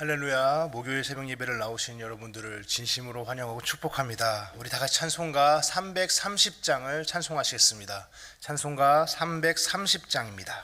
할렐루야 목요일 새벽 예배를 나오신 여러분들을 진심으로 환영하고 축복합니다. 우리 다 같이 찬송가 330장을 찬송하시겠습니다. 찬송가 330장입니다.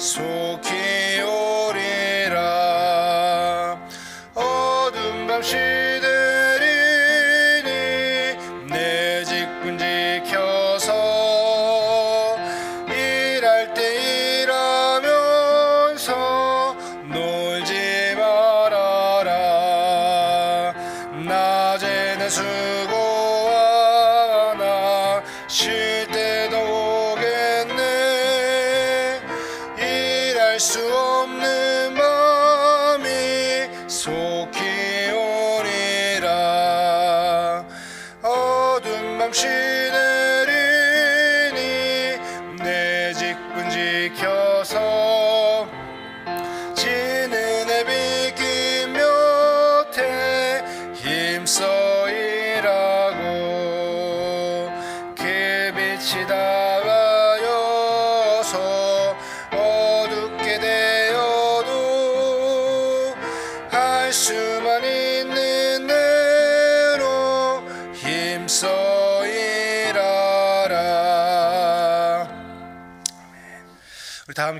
So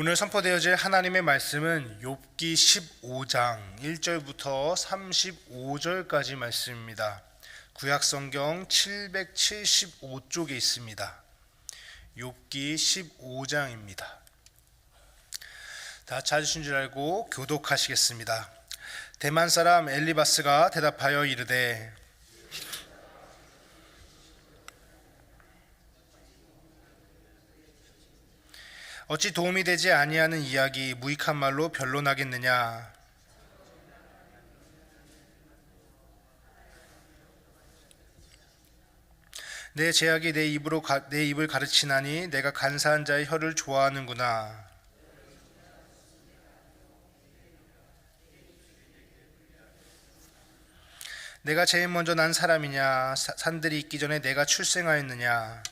오늘 선포되어질 하나님의 말씀은 욥기 15장 1절부터 35절까지 말씀입니다. 구약 성경 775쪽에 있습니다. 욥기 15장입니다. 다 찾으신 줄 알고 교독하시겠습니다. 대만 사람 엘리바스가 대답하여 이르되 어찌 도움이 되지 아니하는 이야기 무익한 말로 변론하겠느냐? 내 제약이 내 입으로 가, 내 입을 가르치나니 내가 간사한 자의 혀를 좋아하는구나. 내가 제일 먼저 난 사람이냐? 사- 산들이 있기 전에 내가 출생하였느냐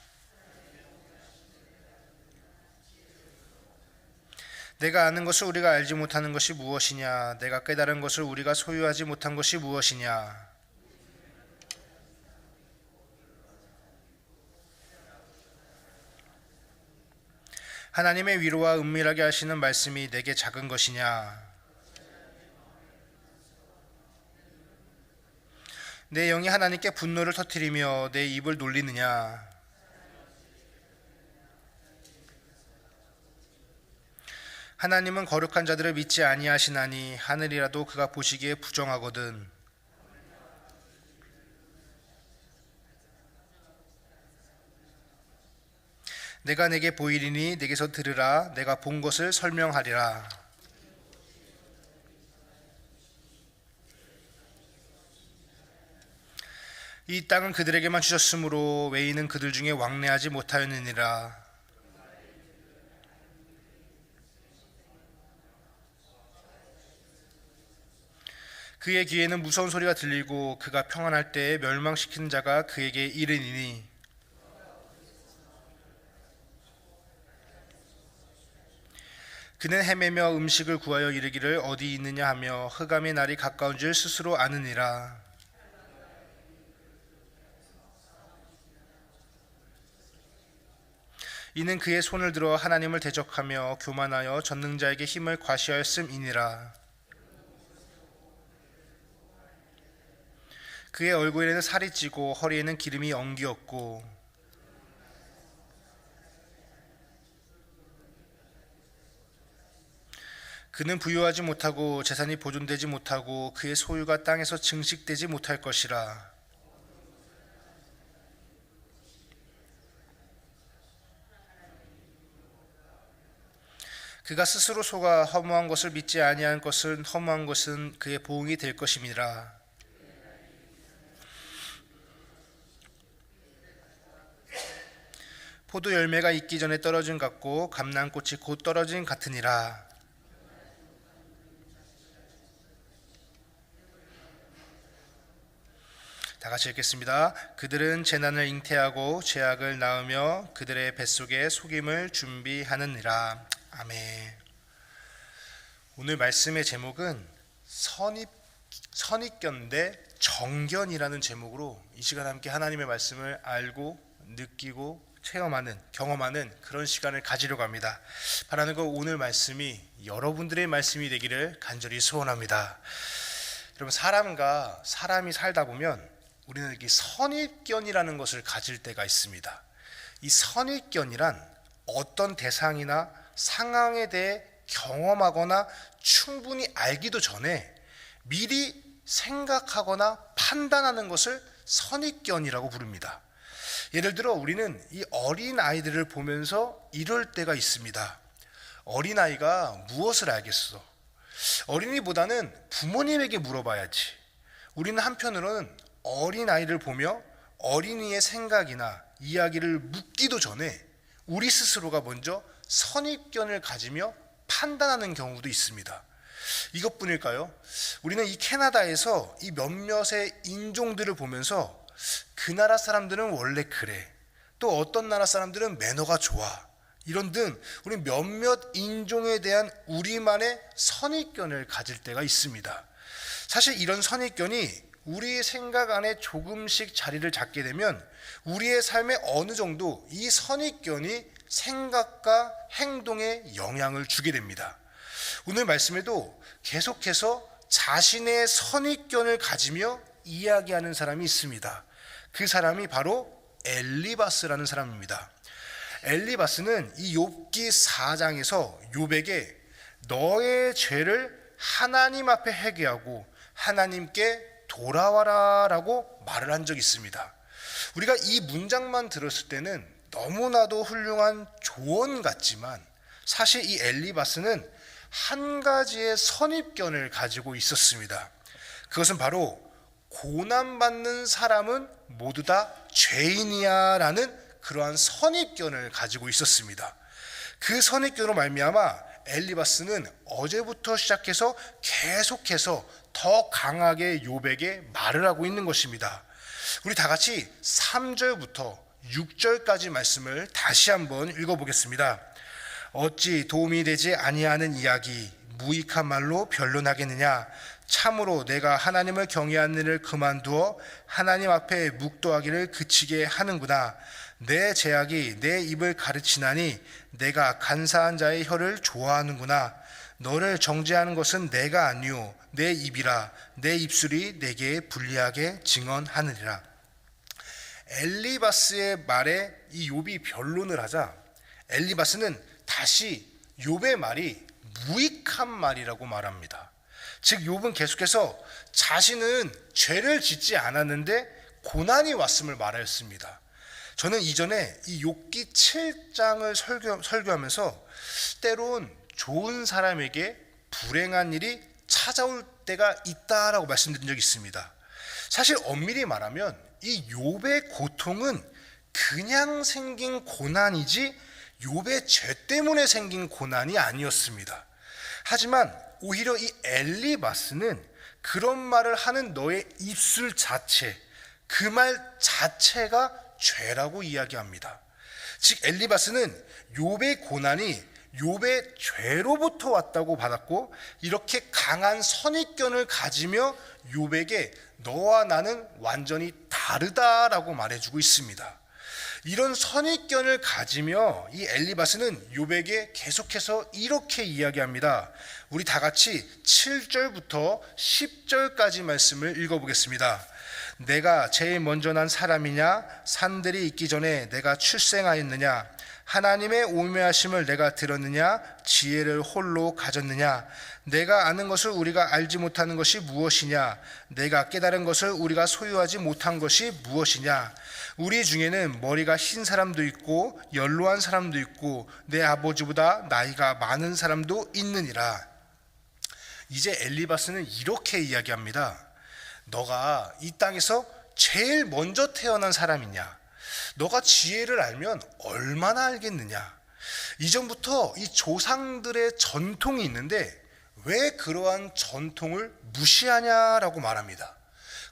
내가 아는 것을 우리가 알지 못하는 것이 무엇이냐? 내가 깨달은 것을 우리가 소유하지 못한 것이 무엇이냐? 하나님의 위로와 은밀하게 하시는 말씀이 내게 작은 것이냐? 내 영이 하나님께 분노를 터뜨리며 내 입을 놀리느냐? 하나님은 거룩한 자들을 믿지 아니하시나니 하늘이라도 그가 보시기에 부정하거든. 내가 내게 보이리니 내게서 들으라 내가 본 것을 설명하리라. 이 땅은 그들에게만 주셨으므로 외인은 그들 중에 왕래하지 못하였느니라. 그의 귀에는 무서운 소리가 들리고 그가 평안할 때에 멸망시키는 자가 그에게 이르니니. 그는 헤매며 음식을 구하여 이르기를 어디 있느냐 하며 흑암의 날이 가까운 줄 스스로 아느니라. 이는 그의 손을 들어 하나님을 대적하며 교만하여 전능자에게 힘을 과시하였음이니라 그의 얼굴에는 살이 찌고 허리에는 기름이 엉기었고 그는 부유하지 못하고 재산이 보존되지 못하고 그의 소유가 땅에서 증식되지 못할 것이라. 그가 스스로 속아 허무한 것을 믿지 아니한 것은 허무한 것은 그의 보응이 될 것임이라 포도 열매가 익기 전에 떨어진 같고 감람꽃이 곧 떨어진 같으니라 다 같이 읽겠습니다. 그들은 재난을 잉태하고 죄악을 낳으며 그들의 뱃속에 속임을 준비하느니라. 아멘. 오늘 말씀의 제목은 선입 선입견 대 정견이라는 제목으로 이 시간 함께 하나님의 말씀을 알고 느끼고 체험하는 경험하는 그런 시간을 가지려고 합니다. 바라는 거 오늘 말씀이 여러분들의 말씀이 되기를 간절히 소원합니다. 여러분 사람과 사람이 살다 보면 우리는 이렇게 선입견이라는 것을 가질 때가 있습니다. 이 선입견이란 어떤 대상이나 상황에 대해 경험하거나 충분히 알기도 전에 미리 생각하거나 판단하는 것을 선입견이라고 부릅니다. 예를 들어 우리는 이 어린 아이들을 보면서 이럴 때가 있습니다. 어린 아이가 무엇을 알겠어? 어린이보다는 부모님에게 물어봐야지. 우리는 한편으로는 어린 아이를 보며 어린이의 생각이나 이야기를 묻기도 전에 우리 스스로가 먼저 선입견을 가지며 판단하는 경우도 있습니다. 이것뿐일까요? 우리는 이 캐나다에서 이 몇몇의 인종들을 보면서 그 나라 사람들은 원래 그래. 또 어떤 나라 사람들은 매너가 좋아. 이런 등 우리 몇몇 인종에 대한 우리만의 선입견을 가질 때가 있습니다. 사실 이런 선입견이 우리의 생각 안에 조금씩 자리를 잡게 되면 우리의 삶에 어느 정도 이 선입견이 생각과 행동에 영향을 주게 됩니다. 오늘 말씀에도 계속해서 자신의 선입견을 가지며 이야기하는 사람이 있습니다. 그 사람이 바로 엘리바스라는 사람입니다. 엘리바스는 이 욥기 4장에서 욥에게 너의 죄를 하나님 앞에 회개하고 하나님께 돌아와라라고 말을 한 적이 있습니다. 우리가 이 문장만 들었을 때는 너무나도 훌륭한 조언 같지만 사실 이 엘리바스는 한 가지의 선입견을 가지고 있었습니다. 그것은 바로 고난받는 사람은 모두 다 죄인이야라는 그러한 선입견을 가지고 있었습니다. 그 선입견으로 말미암아 엘리바스는 어제부터 시작해서 계속해서 더 강하게 요백에 말을 하고 있는 것입니다. 우리 다 같이 3절부터 6절까지 말씀을 다시 한번 읽어보겠습니다. 어찌 도움이 되지 아니하는 이야기 무익한 말로 변론하겠느냐 참으로 내가 하나님을 경외하는 일을 그만두어 하나님 앞에 묵도하기를 그치게 하는구나. 내 제약이 내 입을 가르치나니 내가 간사한 자의 혀를 좋아하는구나. 너를 정죄하는 것은 내가 아니요 내 입이라. 내 입술이 내게 불리하게 증언하느니라. 엘리바스의 말에 이 욥이 변론을 하자. 엘리바스는 다시 욥의 말이 무익한 말이라고 말합니다. 즉 욥은 계속해서 자신은 죄를 짓지 않았는데 고난이 왔음을 말하였습니다. 저는 이전에 이 욥기 7장을 설교, 설교하면서 때론 좋은 사람에게 불행한 일이 찾아올 때가 있다라고 말씀드린 적이 있습니다. 사실 엄밀히 말하면 이 욥의 고통은 그냥 생긴 고난이지 욥의 죄 때문에 생긴 고난이 아니었습니다. 하지만 오히려 이 엘리바스는 그런 말을 하는 너의 입술 자체, 그 말 자체가 죄라고 이야기합니다. 즉 엘리바스는 욥의 고난이 욥의 죄로부터 왔다고 받았고 이렇게 강한 선입견을 가지며 욥에게 너와 나는 완전히 다르다라고 말해주고 있습니다. 이런 선입견을 가지며 이 엘리바스는 욥에게 계속해서 이렇게 이야기합니다. 우리 다 같이 7절부터 10절까지 말씀을 읽어보겠습니다. 내가 제일 먼저 난 사람이냐? 산들이 있기 전에 내가 출생하였느냐? 하나님의 오묘하심을 내가 들었느냐? 지혜를 홀로 가졌느냐? 내가 아는 것을 우리가 알지 못하는 것이 무엇이냐? 내가 깨달은 것을 우리가 소유하지 못한 것이 무엇이냐? 우리 중에는 머리가 흰 사람도 있고 연로한 사람도 있고 내 아버지보다 나이가 많은 사람도 있느니라. 이제 엘리바스는 이렇게 이야기합니다. 너가 이 땅에서 제일 먼저 태어난 사람이냐? 너가 지혜를 알면 얼마나 알겠느냐? 이전부터 이 조상들의 전통이 있는데 왜 그러한 전통을 무시하냐라고 말합니다.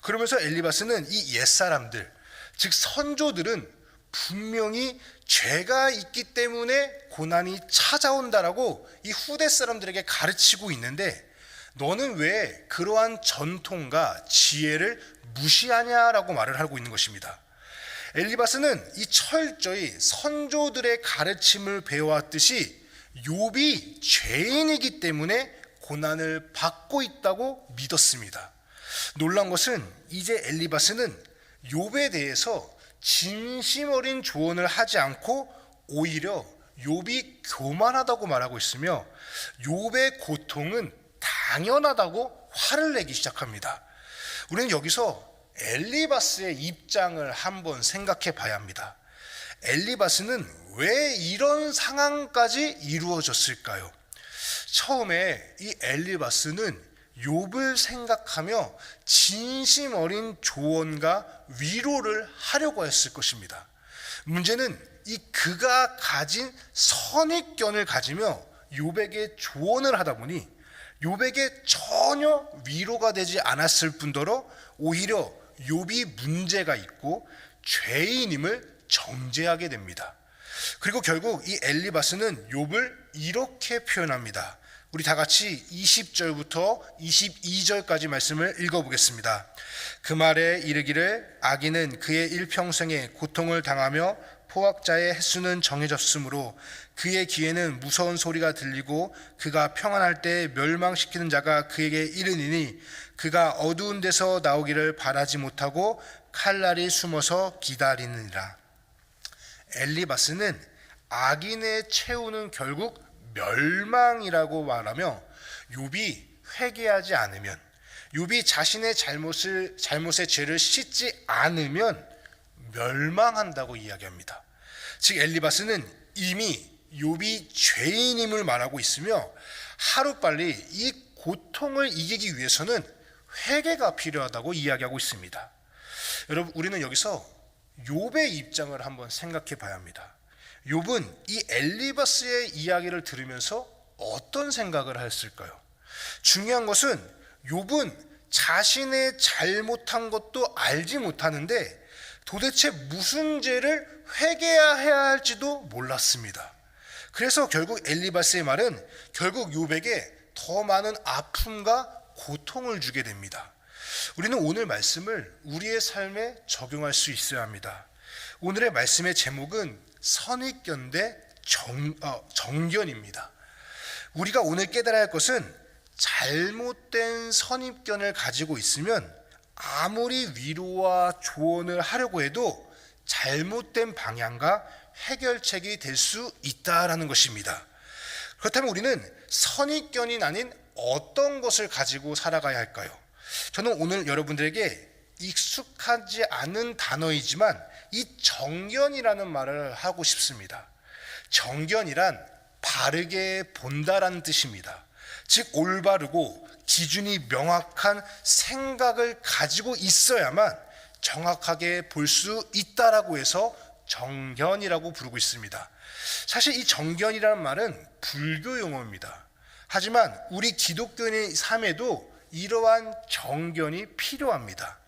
그러면서 엘리바스는 이 옛사람들, 즉 선조들은 분명히 죄가 있기 때문에 고난이 찾아온다라고 이 후대 사람들에게 가르치고 있는데 너는 왜 그러한 전통과 지혜를 무시하냐라고 말을 하고 있는 것입니다. 엘리바스는 이 철저히 선조들의 가르침을 배워왔듯이 욥이 죄인이기 때문에 고난을 받고 있다고 믿었습니다. 놀란 것은 이제 엘리바스는 욥에 대해서 진심 어린 조언을 하지 않고 오히려 욥이 교만하다고 말하고 있으며 욥의 고통은 당연하다고 화를 내기 시작합니다. 우리는 여기서 엘리바스의 입장을 한번 생각해 봐야 합니다. 엘리바스는 왜 이런 상황까지 이루어졌을까요? 처음에 이 엘리바스는 욥을 생각하며 진심 어린 조언과 위로를 하려고 했을 것입니다. 문제는 이 그가 가진 선입견을 가지며 욥에게 조언을 하다 보니 욥에게 전혀 위로가 되지 않았을 뿐더러 오히려 욥이 문제가 있고 죄인임을 정죄하게 됩니다. 그리고 결국 이 엘리바스는 욥을 이렇게 표현합니다. 우리 다 같이 20절부터 22절까지 말씀을 읽어보겠습니다. 그 말에 이르기를 악인은 그의 일평생에 고통을 당하며 포악자의 횟수는 정해졌으므로 그의 귀에는 무서운 소리가 들리고 그가 평안할 때 멸망시키는 자가 그에게 이르니니 그가 어두운 데서 나오기를 바라지 못하고 칼날이 숨어서 기다리느니라. 엘리바스는 악인의 최후는 결국 멸망이라고 말하며 욥이 회개하지 않으면 욥이 자신의 잘못을 잘못의 죄를 씻지 않으면 멸망한다고 이야기합니다. 즉 엘리바스는 이미 욥이 죄인임을 말하고 있으며 하루빨리 이 고통을 이기기 위해서는 회개가 필요하다고 이야기하고 있습니다. 여러분 우리는 여기서 욥의 입장을 한번 생각해 봐야 합니다. 욥은 이 엘리바스의 이야기를 들으면서 어떤 생각을 했을까요? 중요한 것은 욥은 자신의 잘못한 것도 알지 못하는데 도대체 무슨 죄를 회개해야 할지도 몰랐습니다. 그래서 결국 엘리바스의 말은 결국 욥에게 더 많은 아픔과 고통을 주게 됩니다. 우리는 오늘 말씀을 우리의 삶에 적용할 수 있어야 합니다. 오늘의 말씀의 제목은 선입견 대 정, 어, 정견입니다. 우리가 오늘 깨달아야 할 것은 잘못된 선입견을 가지고 있으면 아무리 위로와 조언을 하려고 해도 잘못된 방향과 해결책이 될 수 있다라는 것입니다. 그렇다면 우리는 선입견이 아닌 어떤 것을 가지고 살아가야 할까요? 저는 오늘 여러분들에게 익숙하지 않은 단어이지만 이 정견이라는 말을 하고 싶습니다. 정견이란 바르게 본다라는 뜻입니다. 즉 올바르고 기준이 명확한 생각을 가지고 있어야만 정확하게 볼 수 있다라고 해서 정견이라고 부르고 있습니다. 사실 이 정견이라는 말은 불교 용어입니다. 하지만 우리 기독교인의 삶에도 이러한 정견이 필요합니다.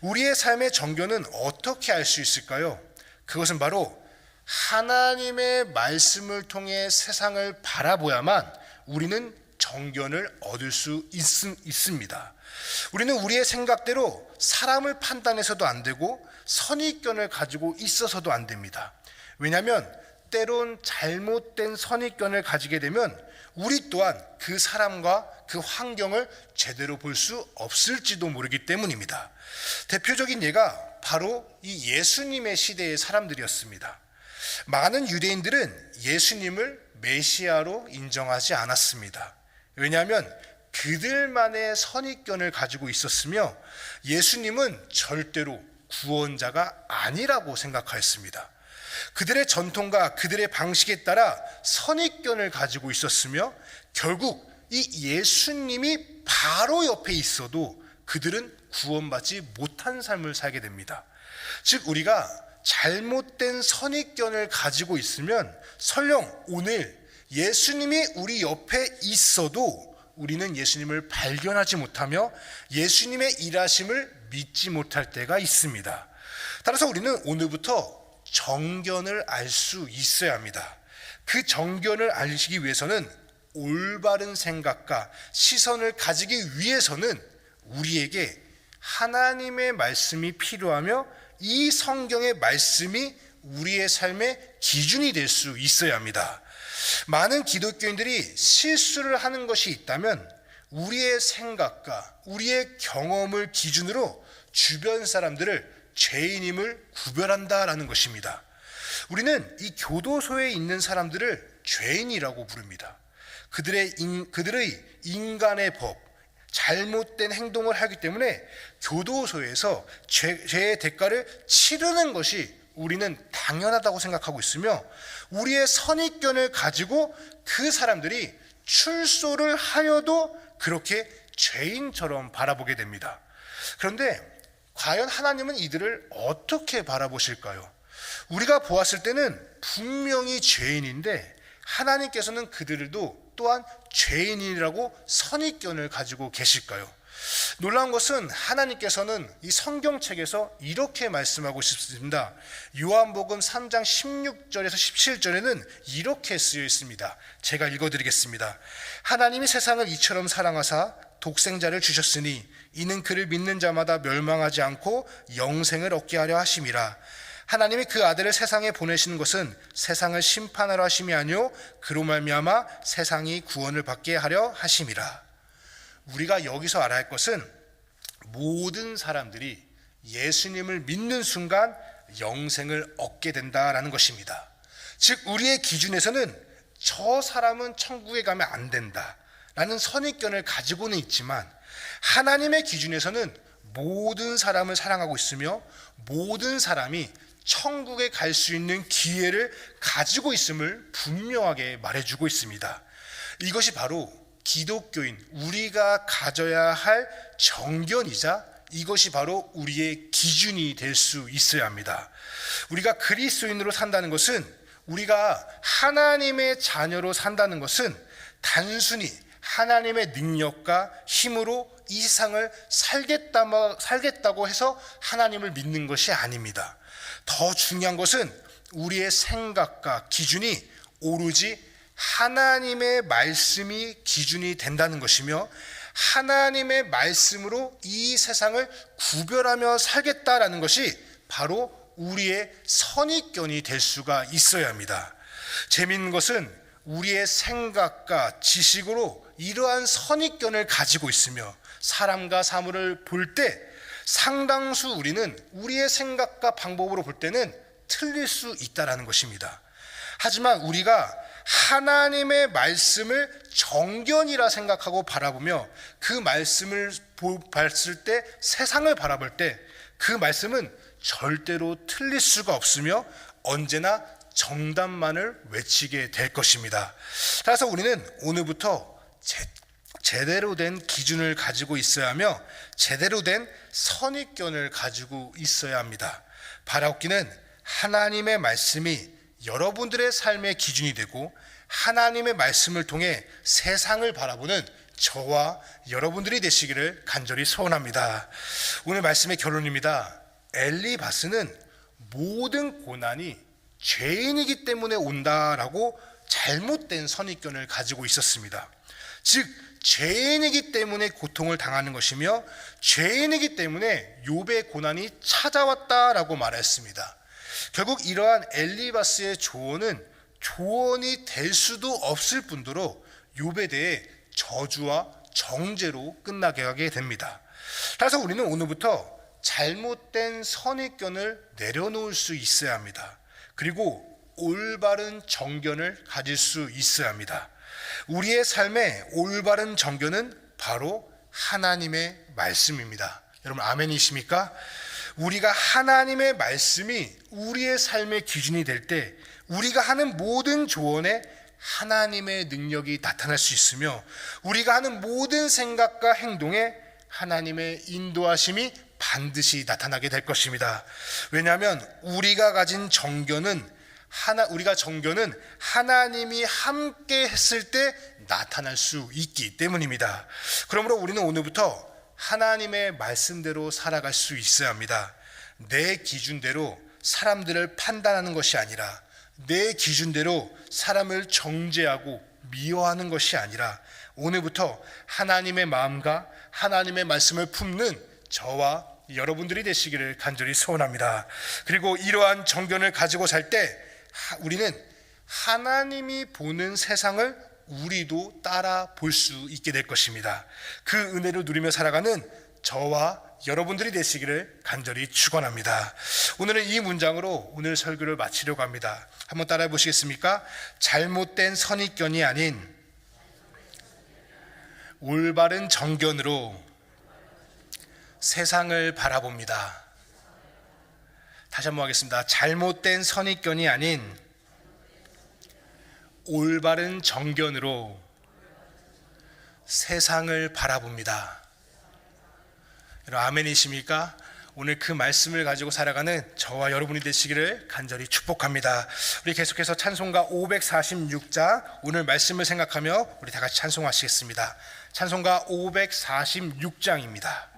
우리의 삶의 정견은 어떻게 알 수 있을까요? 그것은 바로 하나님의 말씀을 통해 세상을 바라보야만 우리는 정견을 얻을 수 있, 있습니다. 우리는 우리의 생각대로 사람을 판단해서도 안 되고 선입견을 가지고 있어서도 안 됩니다. 왜냐하면 때론 잘못된 선입견을 가지게 되면 우리 또한 그 사람과 그 환경을 제대로 볼 수 없을지도 모르기 때문입니다. 대표적인 예가 바로 이 예수님의 시대의 사람들이었습니다. 많은 유대인들은 예수님을 메시아로 인정하지 않았습니다. 왜냐하면 그들만의 선입견을 가지고 있었으며 예수님은 절대로 구원자가 아니라고 생각하였습니다. 그들의 전통과 그들의 방식에 따라 선입견을 가지고 있었으며 결국 이 예수님이 바로 옆에 있어도 그들은 구원받지 못한 삶을 살게 됩니다. 즉 우리가 잘못된 선입견을 가지고 있으면 설령 오늘 예수님이 우리 옆에 있어도 우리는 예수님을 발견하지 못하며 예수님의 일하심을 믿지 못할 때가 있습니다. 따라서 우리는 오늘부터 정견을 알 수 있어야 합니다. 그 정견을 알기 위해서는 올바른 생각과 시선을 가지기 위해서는 우리에게 하나님의 말씀이 필요하며 이 성경의 말씀이 우리의 삶의 기준이 될 수 있어야 합니다. 많은 기독교인들이 실수를 하는 것이 있다면 우리의 생각과 우리의 경험을 기준으로 주변 사람들을 죄인임을 구별한다라는 것입니다. 우리는 이 교도소에 있는 사람들을 죄인이라고 부릅니다. 그들의 인, 그들의 인간의 법, 잘못된 행동을 하기 때문에 교도소에서 죄, 죄의 대가를 치르는 것이 우리는 당연하다고 생각하고 있으며 우리의 선입견을 가지고 그 사람들이 출소를 하여도 그렇게 죄인처럼 바라보게 됩니다. 그런데 과연 하나님은 이들을 어떻게 바라보실까요? 우리가 보았을 때는 분명히 죄인인데 하나님께서는 그들도 또한 죄인이라고 선입견을 가지고 계실까요? 놀라운 것은 하나님께서는 이 성경책에서 이렇게 말씀하고 싶습니다. 요한복음 3장 16절에서 17절에는 이렇게 쓰여 있습니다. 제가 읽어 드리겠습니다. 하나님이 세상을 이처럼 사랑하사 독생자를 주셨으니 이는 그를 믿는 자마다 멸망하지 않고 영생을 얻게 하려 하심이라. 하나님이 그 아들을 세상에 보내시는 것은 세상을 심판하려 하심이 아니요 그로 말미암아 세상이 구원을 받게 하려 하심이라. 우리가 여기서 알아야 할 것은 모든 사람들이 예수님을 믿는 순간 영생을 얻게 된다라는 것입니다. 즉 우리의 기준에서는 저 사람은 천국에 가면 안 된다 라는 선입견을 가지고는 있지만 하나님의 기준에서는 모든 사람을 사랑하고 있으며 모든 사람이 천국에 갈 수 있는 기회를 가지고 있음을 분명하게 말해주고 있습니다. 이것이 바로 기독교인 우리가 가져야 할 정견이자 이것이 바로 우리의 기준이 될 수 있어야 합니다. 우리가 그리스도인으로 산다는 것은 우리가 하나님의 자녀로 산다는 것은 단순히 하나님의 능력과 힘으로 이 세상을 살겠다, 살겠다고 해서 하나님을 믿는 것이 아닙니다. 더 중요한 것은 우리의 생각과 기준이 오로지 하나님의 말씀이 기준이 된다는 것이며 하나님의 말씀으로 이 세상을 구별하며 살겠다라는 것이 바로 우리의 선입견이 될 수가 있어야 합니다. 재미있는 것은 우리의 생각과 지식으로 이러한 선입견을 가지고 있으며 사람과 사물을 볼 때 상당수 우리는 우리의 생각과 방법으로 볼 때는 틀릴 수 있다라는 것입니다. 하지만 우리가 하나님의 말씀을 정견이라 생각하고 바라보며 그 말씀을 봤을 때 세상을 바라볼 때 그 말씀은 절대로 틀릴 수가 없으며 언제나 정답만을 외치게 될 것입니다. 따라서 우리는 오늘부터 제 대로 된 기준을 가지고 있어야 하며 제대로 된 선입견을 가지고 있어야 합니다. 바라옵기는 하나님의 말씀이 여러분들의 삶의 기준이 되고 하나님의 말씀을 통해 세상을 바라보는 저와 여러분들이 되시기를 간절히 소원합니다. 오늘 말씀의 결론입니다. 엘리바스는 모든 고난이 죄인이기 때문에 온다라고 잘못된 선입견을 가지고 있었습니다. 즉 죄인이기 때문에 고통을 당하는 것이며 죄인이기 때문에 욥의 고난이 찾아왔다라고 말했습니다. 결국 이러한 엘리바스의 조언은 조언이 될 수도 없을 뿐더러 욥에 대해 저주와 정죄로 끝나게 하게 됩니다. 따라서 우리는 오늘부터 잘못된 선입견을 내려놓을 수 있어야 합니다. 그리고 올바른 정견을 가질 수 있어야 합니다. 우리의 삶의 올바른 정견은 바로 하나님의 말씀입니다. 여러분 아멘이십니까? 우리가 하나님의 말씀이 우리의 삶의 기준이 될 때 우리가 하는 모든 조언에 하나님의 능력이 나타날 수 있으며 우리가 하는 모든 생각과 행동에 하나님의 인도하심이 반드시 나타나게 될 것입니다. 왜냐하면 우리가 가진 정견은 하나 우리가 정견은 하나님이 함께 했을 때 나타날 수 있기 때문입니다. 그러므로 우리는 오늘부터 하나님의 말씀대로 살아갈 수 있어야 합니다. 내 기준대로 사람들을 판단하는 것이 아니라 내 기준대로 사람을 정죄하고 미워하는 것이 아니라 오늘부터 하나님의 마음과 하나님의 말씀을 품는 저와 여러분들이 되시기를 간절히 소원합니다. 그리고 이러한 정견을 가지고 살 때 우리는 하나님이 보는 세상을 우리도 따라 볼 수 있게 될 것입니다. 그 은혜를 누리며 살아가는 저와 여러분들이 되시기를 간절히 축원합니다. 오늘은 이 문장으로 오늘 설교를 마치려고 합니다. 한번 따라해 보시겠습니까? 잘못된 선입견이 아닌 올바른 정견으로 세상을 바라봅니다. 다시 한번 하겠습니다. 잘못된 선입견이 아닌 올바른 정견으로 세상을 바라봅니다. 아멘이십니까? 오늘 그 말씀을 가지고 살아가는 저와 여러분이 되시기를 간절히 축복합니다. 우리 계속해서 찬송가 546장 오늘 말씀을 생각하며 우리 다 같이 찬송하시겠습니다. 찬송가 546장입니다.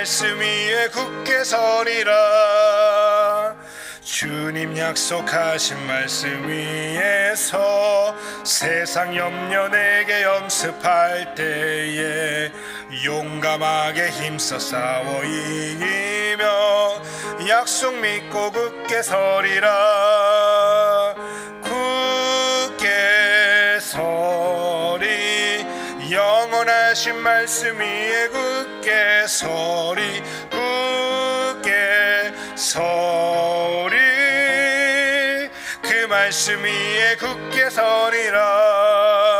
말씀 위에 굳게 서리라. 주님 약속하신 말씀 위에서 세상 염려 내게 연습할 때에 용감하게 힘써 싸워 이기며 약속 믿고 굳게 서리라 하신 말씀 위에 굳게 서리 굳게 서리. 그 말씀 위에 굳게 서리라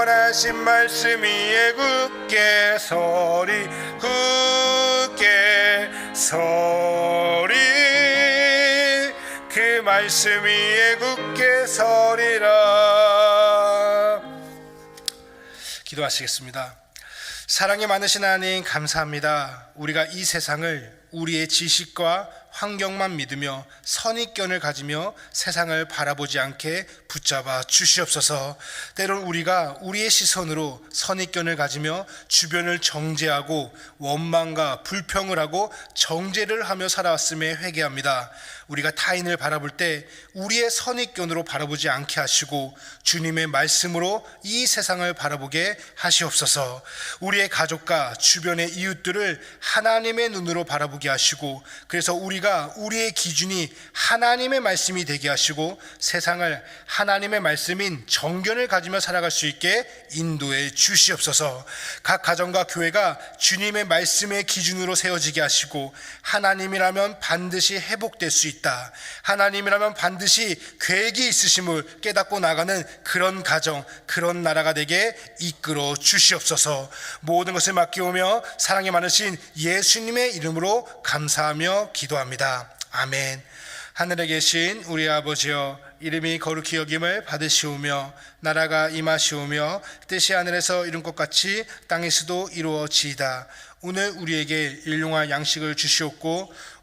영원하신 말씀 위에 굳게 서리 굳게 서리 그 말씀 위에 굳게 서리라 기도하시겠습니다. 사랑이 많으신 하나님 감사합니다. 우리가 이 세상을 우리의 지식과 환경만 믿으며 선입견을 가지며 세상을 바라보지 않게 붙잡아 주시옵소서. 때론 우리가 우리의 시선으로 선입견을 가지며 주변을 정죄하고 원망과 불평을 하고 정죄를 하며 살아왔음에 회개합니다. 우리가 타인을 바라볼 때 우리의 선입견으로 바라보지 않게 하시고 주님의 말씀으로 이 세상을 바라보게 하시옵소서. 우리의 가족과 주변의 이웃들을 하나님의 눈으로 바라보게 하시고 그래서 우리가 우리의 기준이 하나님의 말씀이 되게 하시고 세상을 하나님의 말씀인 정견을 가지며 살아갈 수 있게 인도해 주시옵소서. 각 가정과 교회가 주님의 말씀의 기준으로 세워지게 하시고 하나님이라면 반드시 회복될 수 있 다. 하나님이라면 반드시 계획이 있으심을 깨닫고 나가는 그런 가정, 그런 나라가 되게 이끌어 주시옵소서. 모든 것을 맡기오며 사랑이 많으신 예수님의 이름으로 감사하며 기도합니다. 아멘. 하늘에 계신 우리 아버지여 이름이 거룩히 여김을 받으시오며 나라가 임하시오며 뜻이 하늘에서 이룬 것 같이 땅에서도 이루어지이다. 오늘 우리에게 일용할 양식을 주시옵고